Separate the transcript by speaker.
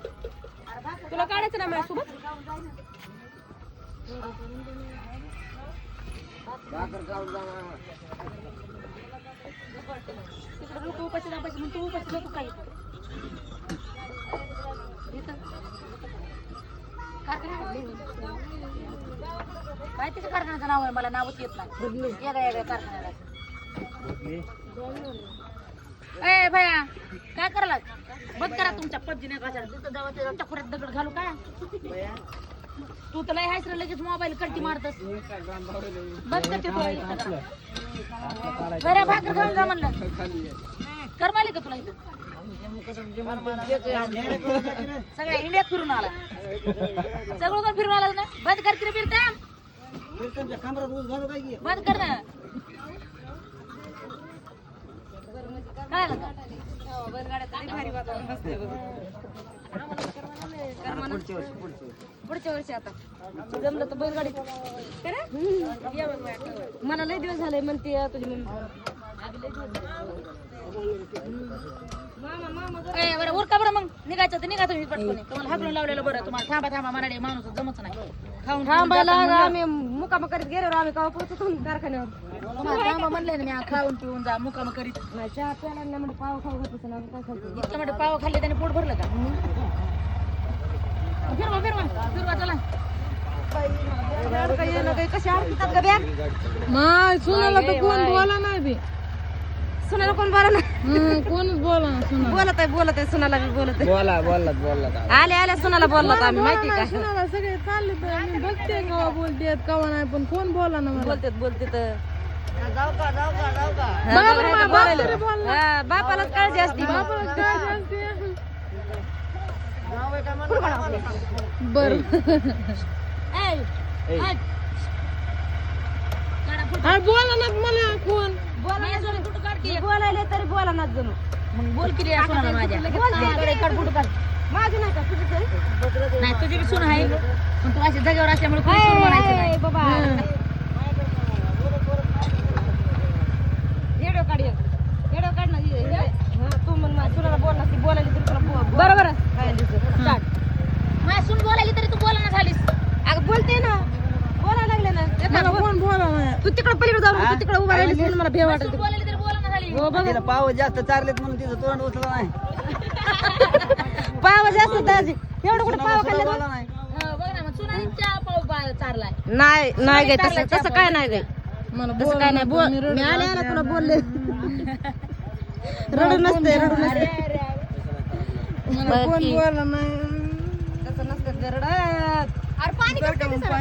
Speaker 1: तुला काढायचं ना माझ्यासोबत? तिकडे लोक उपाशी दाबायचे म्हणून तू उपाशी नको काही इथं. कारखान्यात. कारखान्याचं नाव आहे? मला नावच येत नाही. येड्या येड्या कारखान्याला. ए भया काय करायला बंद करा तुमच्या पद्धतीने कशाला तिथं जावं ते टकुऱ्यात दगड घालू काय? तू तर लय हायस रे लगेच मोबाईल कल्टी मारतस. बंद करते तुला Instagram. बरं भाकर घेऊन जा म्हणलं. कर मालिक का तुला इथं? सगळ्या इंडियात फिरून आला. सगळं पण फिरून आला ना? बंद करते रे फिरता. बंद कर ना. काय आलं का? पुढच्या वर्षी आता. जमलं तर बैलगाडी. मला लय दिवस झाले म्हणते तुझी मम्मी. बरं उरका बरं मग. निघायचं तर निघा तुम्ही पटकन. तुम्हाला हाकलून लावलेलं बरं. तुम्हाला थांबा थांबा म्हणाले माणूस जमत नाही. खाऊन थांबायला आम्ही मुकाम करीत गेलो आम्ही कवा पोहोचतो कारखान्यावर. म्हणले ना मी खाऊन पिऊन जा मुकाम करीत नाही म्हणजे पाव खाऊ घातलं ना काय खायचं इतकं म्हणजे पाव खाल्ले त्याने पोट भरलं का? फिरवा फिरवा फिरवा चला. कशी अडकतात का बॅग
Speaker 2: माय सुनाला तर कोण बोला नाही बी.
Speaker 1: सुनाला कोण बोला ना
Speaker 2: हं, कोणच बोला ना सुना
Speaker 1: बोलत आहे बोलत आहे सुनाला बी बोलत आहे.
Speaker 3: बोला बोलला बोलला
Speaker 1: आले आले सुनाला बोलला आम्ही माहिती का?
Speaker 2: सुनाला सगळे चालले तर मी बघते कवा बोलतेत कवा नाही पण कोण बोला ना मला?
Speaker 1: बोलतेत बोलते तर
Speaker 2: बोलला.
Speaker 1: बापालाच काळजी असते.
Speaker 2: बर. अरे बोला ना मला कोण?
Speaker 1: बोलायला तरी बोला ना जणू. मग बोल किती माझ्या. माझी नाही का तुझी नाही तुझी बी सून आहे. पण तू अशी जागेवर असल्यामुळे कोणी सून म्हणायचं नाही. व्हिडिओ काढ एक. व्हिडिओ काढ ना हे- हे. हा, तू म्हण माझ्या सुनाला बोल ना ती बोलायली तरी तुला बोल बरोबर माझ्या सून बोलायली तरी तू बोला ना झालीस अगं बोलते ना बोलायला लागले ना
Speaker 2: मला कोण बोला नाही
Speaker 1: तू तिकडे पलीकडे जाऊ नको, तू तिकडे उभा राहिलीस म्हणून मला भे वाटत बोलायली तरी बोला ना झाली हो
Speaker 3: तिला पाव जास्त चारलेत म्हणून तिचं तोंड उचलं नाही.
Speaker 1: पाव जास्त दाजी एवढं कुठे पाव खाल्ले
Speaker 3: बोला नाही.
Speaker 1: बघ ना मग सुनाने चहा पाव बा- चारलाय.
Speaker 4: नाही नाही गे तसं तसं काय नाही गे.
Speaker 2: मला
Speaker 4: तसं
Speaker 2: बोला
Speaker 4: काय नाही. बोल मी आले आला तुला बोलले? रडू नसते रडू नसते.
Speaker 2: मला कोण बोला नाही
Speaker 1: तसं नसतं गरडत अरे पाणी कसं काय दिसलं?